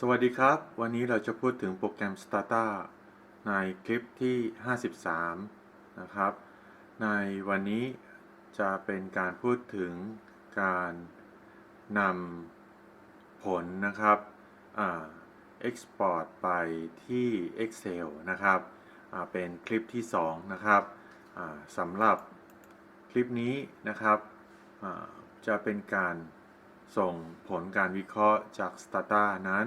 สวัสดีครับ วันนี้เราจะพูดถึงโปรแกรม Stata ในคลิปที่ 53 นะครับ ในวันนี้จะเป็นการพูดถึงการนำผลนะครับอ่า export ไปที่ Excel นะครับ เป็นคลิปที่ 2 นะครับสำหรับคลิปนี้นะครับ จะเป็นการ ส่งผลการวิเคราะห์จาก Stata นั้น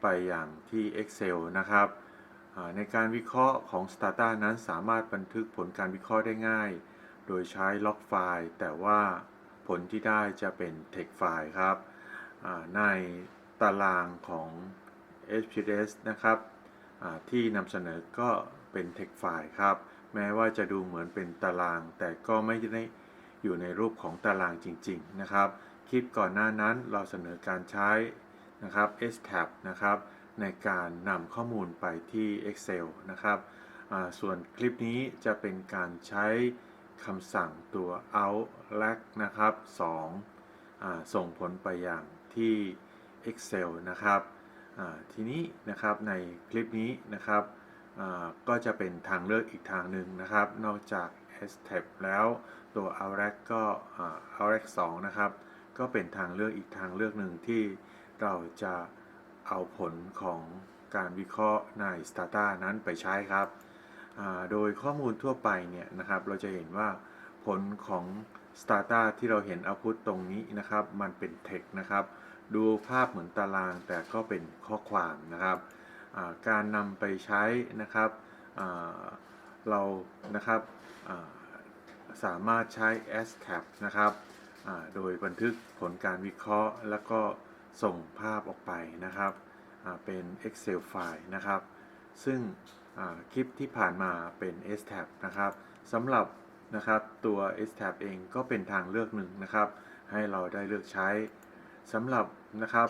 ไปอย่างที่ Excel นะครับ ในการวิเคราะห์ของ Stata นั้นสามารถบันทึกผลการวิเคราะห์ได้ง่าย โดยใช้ล็อกไฟล์ แต่ว่าผลที่ได้จะเป็น text ไฟล์ครับ ในตารางของ SPSS นะครับที่นำเสนอก็เป็น text ไฟล์ครับ แม้ว่าจะดูเหมือนเป็นตาราง แต่ก็ไม่ได้อยู่ในรูปของตารางจริง ๆ นะครับ คลิปก่อนหน้านั้นเราเสนอการใช้นะครับ STAB นะครับในการนำข้อมูลไปที่ Excel นะครับส่วนคลิปนี้จะเป็นการใช้คำสั่งตัว out lag นะครับ2อ่าส่งผลไปอย่างที่ Excel นะครับทีนี้นะครับในคลิปนี้นะครับก็จะเป็นทางเลือกอีกทางหนึ่งนะครับ นอกจาก STAB แล้วตัว out lag ก็ out lag 2นะครับ ก็เป็นทางเลือกอีกทางเลือกหนึ่งที่เราจะเอาผลของการวิเคราะห์ใน Stata นั้นไปใช้ครับ โดยข้อมูลทั่วไปเนี่ยนะครับเราจะเห็นว่าผลของ Stata ที่เราเห็นเอาพุตตรงนี้นะครับ มันเป็น text นะครับ ดูภาพเหมือนตารางแต่ก็เป็นข้อความนะครับ การนำไปใช้นะครับเรานะครับสามารถใช้ s c a p นะครับ โดยบันทึกผลการวิเคราะห์ แล้วก็ส่งภาพออกไปนะครับเป็น Excel ไฟล์นะครับ ซึ่งคลิปที่ผ่านมาเป็น STAB นะครับสำหรับนะครับตัว STAB เองก็เป็นทางเลือกหนึ่งนะครับ ให้เราได้เลือกใช้สำหรับนะครับ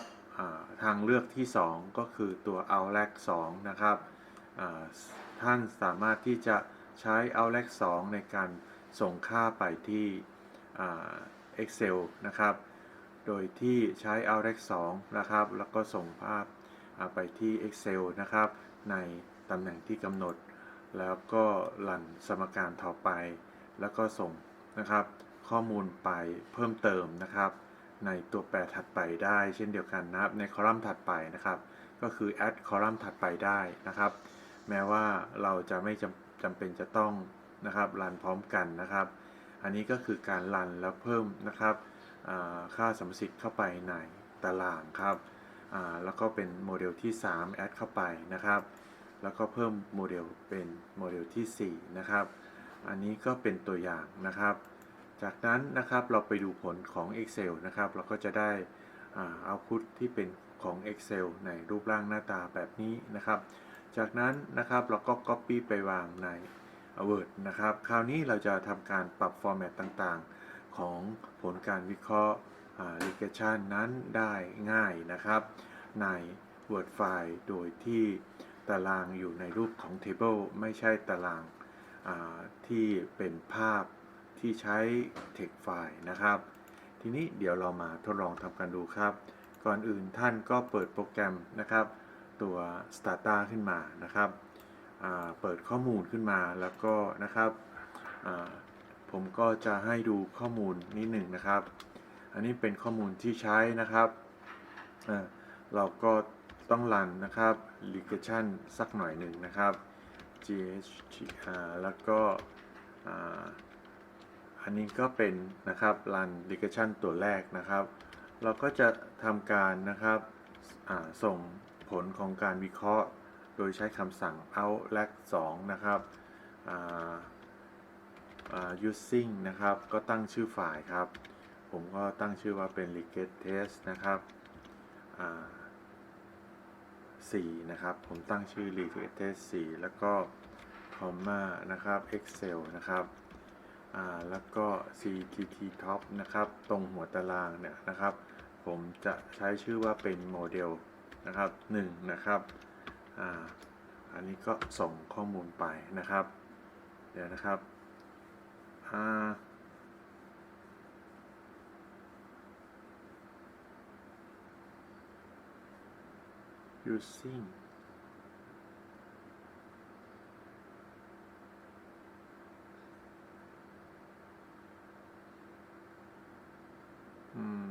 ทางเลือกที่ 2 ก็คือตัว outlag 2นะครับท่านสามารถที่จะใช้ outlag 2ในการส่งค่าไปที่ Excel นะครับ โดยที่ใช้ outlag 2นะครับ แล้วก็ส่งภาพไปที่ Excel นะครับ ในตำแหน่งที่กำหนด แล้วก็รันสมการต่อไป แล้วก็ส่งนะครับ ข้อมูลไปเพิ่มเติมนะครับ ในตัวแปรถัดไปได้ เช่นเดียวกันนะครับ ในคอลัมน์ถัดไปนะครับ ก็คือ add คอลัมน์ถัดไปได้นะครับ แม้ว่าเราจะไม่จำจำเป็นจะต้องนะครับรันพร้อมกันนะครับ อันนี้ก็คือการรันแล้วเพิ่มนะครับค่าสมมติสิทธิ์เข้าไปในตารางครับแล้วก็เป็นโมเดลที่ 3 แอดเข้าไปนะครับ แล้วก็เพิ่มโมเดลเป็นโมเดลที่ 4 นะครับ อันนี้ก็เป็นตัวอย่างนะครับ จากนั้นนะครับเราไปดูผลของ Excel นะครับ เราก็จะได้เอาพุทที่เป็นของ Excel ในรูปร่างหน้าตาแบบนี้นะครับ จากนั้นนะครับเราก็ Copy ไปวางใน Word นะครับ คราวนี้เราจะทำการปรับ Format ต่างๆ ของผลการวิเคราะห์ Regression นั้นได้ง่ายนะครับ ใน Word File โดยที่ตารางอยู่ในรูปของ Table ไม่ใช่ตารางที่เป็นภาพที่ใช้ text file นะครับ ทีนี้เดี๋ยวเรามาทดลองทำกันดูครับ ก่อนอื่นท่านก็เปิดโปรแกรมนะครับ ตัว Stata ขึ้นมานะครับ เปิดข้อมูลขึ้นมาแล้วก็นะครับผมก็จะให้ดูข้อมูลนิดหนึ่งนะครับ อันนี้เป็นข้อมูลที่ใช้นะครับ เราก็ต้องรันนะครับ regression สักหน่อยหนึ่งนะครับ gh แล้วก็อันนี้ก็เป็นนะครับ run regression ตัวแรกนะครับ เราก็จะทำการนะครับส่งผลของการวิเคราะห์ โดยใช้คำสั่ง out lag 2นะครับ using นะครับ ก็ตั้งชื่อไฟล์ครับ ผมก็ตั้งชื่อว่าเป็น regret test นะครับ4นะครับ ผมตั้งชื่อ regret test 4แล้วก็ comma นะครับ excel นะครับแล้วก็ ctt top นะครับ ตรงหัวตารางเนี่ยนะครับ ผมจะใช้ชื่อว่าเป็นโมเดลนะครับ1นะครับ ออันนี้ก็ส่งข้อมูลไปนะครับ เดี๋ยวนะครับ using ม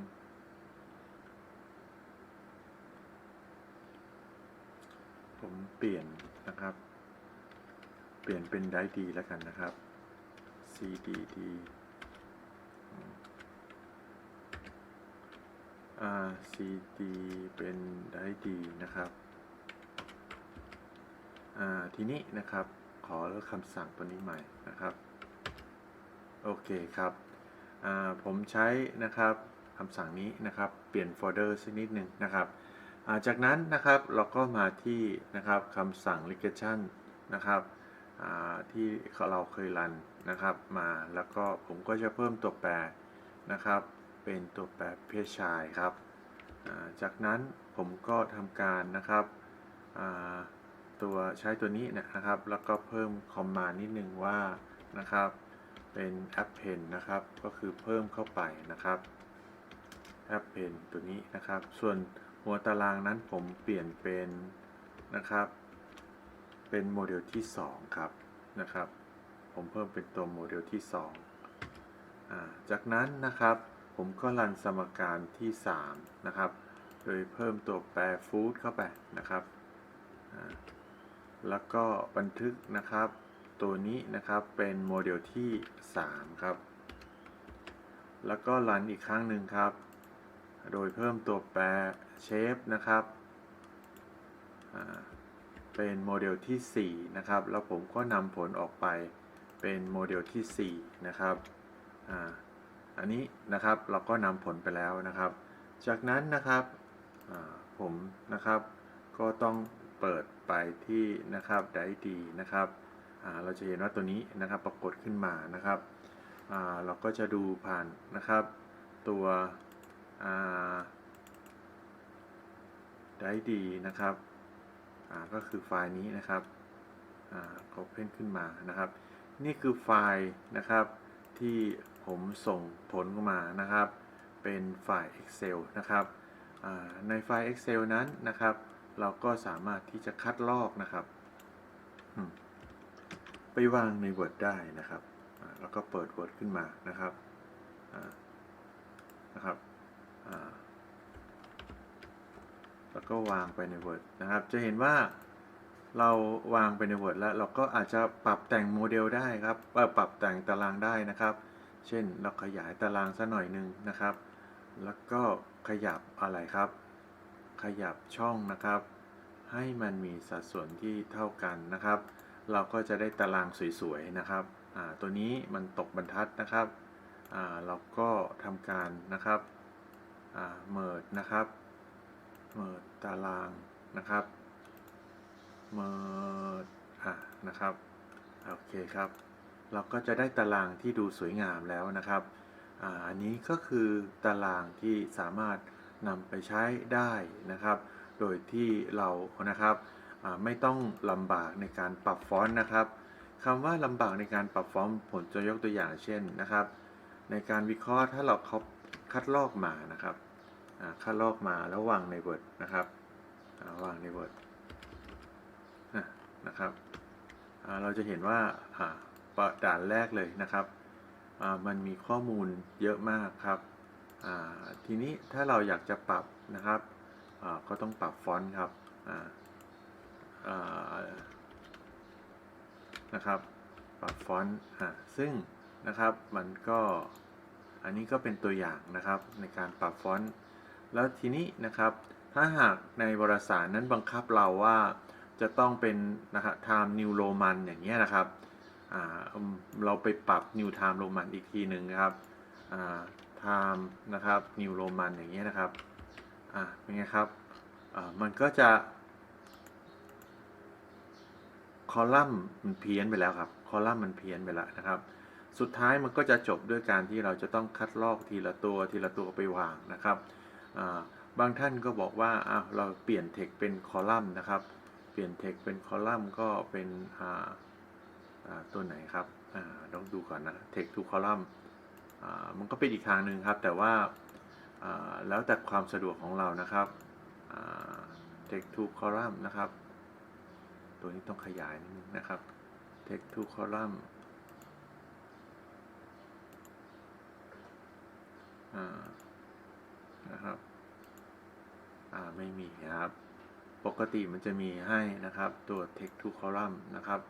ผมเปลี่ยนนะครับ เป ลี่ยนเป็นได้ดีแล้วกันนะครับ cdd อ่า cd เป็นได้ดีนะครับอ่าทีนี้นะครับขอเลือกคำสั่งตัวนี้ใหม่นะครับ โอเคครับผมใช้นะครับคำสั่งนี้นะครับเปลี่ยนโฟลเดอร์สักนิดหนึ่งนะครับาจากนั้นนะครับเราก็มาที่นะครับคำสั่ง regression นะครับ ที่เราเคยรันนะครับมาแล้วก็ผมก็จะเพิ่มตัวแปรนะครับ เป็นตัวแปรเพศชายครับาจากนั้นผมก็ทำการนะครับตัวใช้ตัวนี้นะครับ แล้วก็เพิ่มคอมมาน์นิดนึงว่านะครับเป็น append นะครับ ก็คือเพิ่มเข้าไปนะครับ append ตัวนี้นะครับ ส่วนหัวตารางนั้นผมเปลี่ยนเป็นนะครับ เป็นโมเดลที่ 2 ครับนะครับ ผมเพิ่มเป็นตัวโมเดลที่2อ่าจากนั้นนะครับ ผมก็รันสมการที่ 3 นะครับ โดยเพิ่มตัวแปรฟูดเข้าไปนะครับ แล้วก็บันทึกนะครับ ตัวนี้นะครับเป็นโมเดลที่ 3 ครับ แล้วก็รันอีกครั้งหนึ่งครับ โดยเพิ่มตัวแปรเชฟนะครับ เป็นโมเดลที่ 4 นะครับ แล้วผมก็นำผลออกไปเป็นโมเดลที่ 4 นะครับอ่าอันนี้นะครับเราก็นำผลไปแล้วนะครับ จากนั้นนะครับผมนะครับก็ต้องเปิดไปที่นะครับไดดีนะครับเราจะเห็นว่าตัวนี้นะครับปรากฏขึ้นมานะครับเราก็จะดูผ่านนะครับตัวไดดีนะครับ ก็คือไฟล์นี้นะครับอ่า open ขึ้นมานะครับ นี่คือไฟล์นะครับที่ผมส่งผลมานะครับ เป็นไฟล์ Excel นะครับในไฟล์ Excel นั้นนะครับ เราก็สามารถที่จะคัดลอกนะครับ ไปวางใน Word ได้นะครับแล้วก็เปิด Word ขึ้นมานะครับนะครับ แล้วก็วางไปใน Word นะครับ จะเห็นว่าเราวางไปใน Word แล้วเราก็อาจจะปรับแต่งโมเดลได้ครับปรับแต่งตารางได้นะครับ เช่นเราขยายตารางสักหน่อยหนึ่งนะครับ แล้วก็ขยับอะไรครับ ขยับช่องนะครับ ให้มันมีสัดส่วนที่เท่ากันนะครับ เราก็จะได้ตารางสวยๆนะครับตัวนี้มันตกบรรทัดนะครับเราก็ทำการนะครับเมิดนะครับ เมิดตารางนะครับเมิดอ่านะครับโอเคครับ เราก็จะได้ตารางที่ดูสวยงามแล้วนะครับอ่าอันนี้ก็คือตารางที่สามารถนำไปใช้ได้นะครับ โดยที่เรานะครับไม่ต้องลำบากในการปรับฟอนต์นะครับคำว่าลำบากในการปรับฟอนต์ผมจะยกตัวอย่างเช่นนะครับ ในการวิเคราะห์ถ้าเราคัดลอกมานะครับ อ่าคัดลอกมาแล้ววางใน Word นะครับาวางใน Word นะครับเราจะเห็นว่าด่านแรกเลยนะครับ มันมีข้อมูลเยอะมากครับ ทีนี้ถ้าเราอยากจะปรับนะครับก็ต้องปรับฟอนต์ครับนะครับ ปรับฟอนต์ซึ่งนะครับมันก็อันนี้ก็เป็นตัวอย่างนะครับในการปรับฟอนต์ แล้วทีนี้นะครับถ้าหากในวารสารนั้นบังคับเราว่าจะต้องเป็นนะครับ time new roman อย่างเงี้ยนะครับเราไปปรับ new time roman อีกทีหนึ่งนะครับอ่า time นะครับ new roman อย่างเงี้ยนะครับอ่าเป็นไงครับมันก็จะคอลัมน์มันเพี้ยนไปแล้วครับ คอลัมน์มันเพี้ยนไปแล้วนะครับ สุดท้ายมันก็จะจบด้วยการที่เราจะต้องคัดลอกทีละตัวทีละตัวไปวางนะครับ บางท่านก็บอกว่าอ้าวเราเปลี่ยนเทคเป็นคอลัมน์นะครับ เปลี่ยนเทคเป็นคอลัมน์ก็เป็นตัวไหนครับต้องดูก่อนนะเทคทูคอลัมน์มันก็เป็นอีกทางหนึ่งครับ แต่ว่าแล้วแต่ความสะดวกของเรานะครับอ่า text to column นะครับ ตัวนี้ต้องขยายนิดนึงนะครับ text to column อ่า นะครับ อ่า ไม่มีนะครับ ปกติมันจะมีให้นะครับ ตัว text to column นะครับ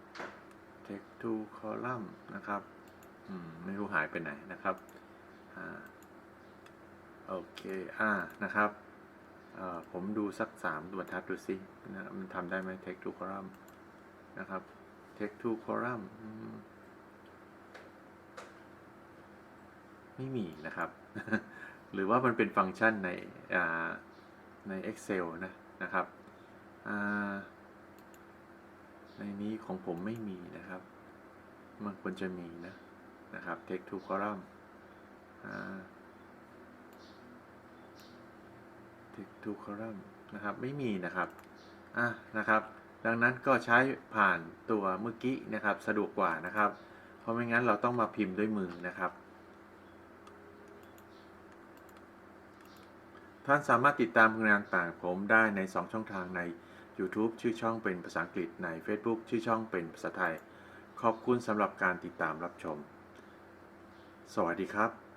text to column นะครับ อืม ไม่รู้หายไปไหนนะครับ อ่า โอเค อ่า นะครับเอ่อผมดูสักสามบรรทัดดูสินะมันทำได้ไหม text to column นะครับ text to column อืมไม่มีนะครับ หรือว่ามันเป็นฟังก์ชันในใน Excel นะนะครับในนี้ของผมไม่มีนะครับ มันควรจะมีนะนะครับ text to column text to column นะครับ ไม่มีนะครับอะนะครับ ดังนั้นก็ใช้ผ่านตัวเมื่อกี้นะครับ สะดวกกว่านะครับ เพราะไม่งั้นเราต้องมาพิมพ์ด้วยมือนะครับ ท่านสามารถติดตามงานต่างผมได้ใน 2 ช่องทางใน YouTube ชื่อช่องเป็นภาษาอังกฤษใน Facebook ชื่อช่องเป็นภาษาไทย ขอบคุณสำหรับการติดตามรับชม สวัสดีครับ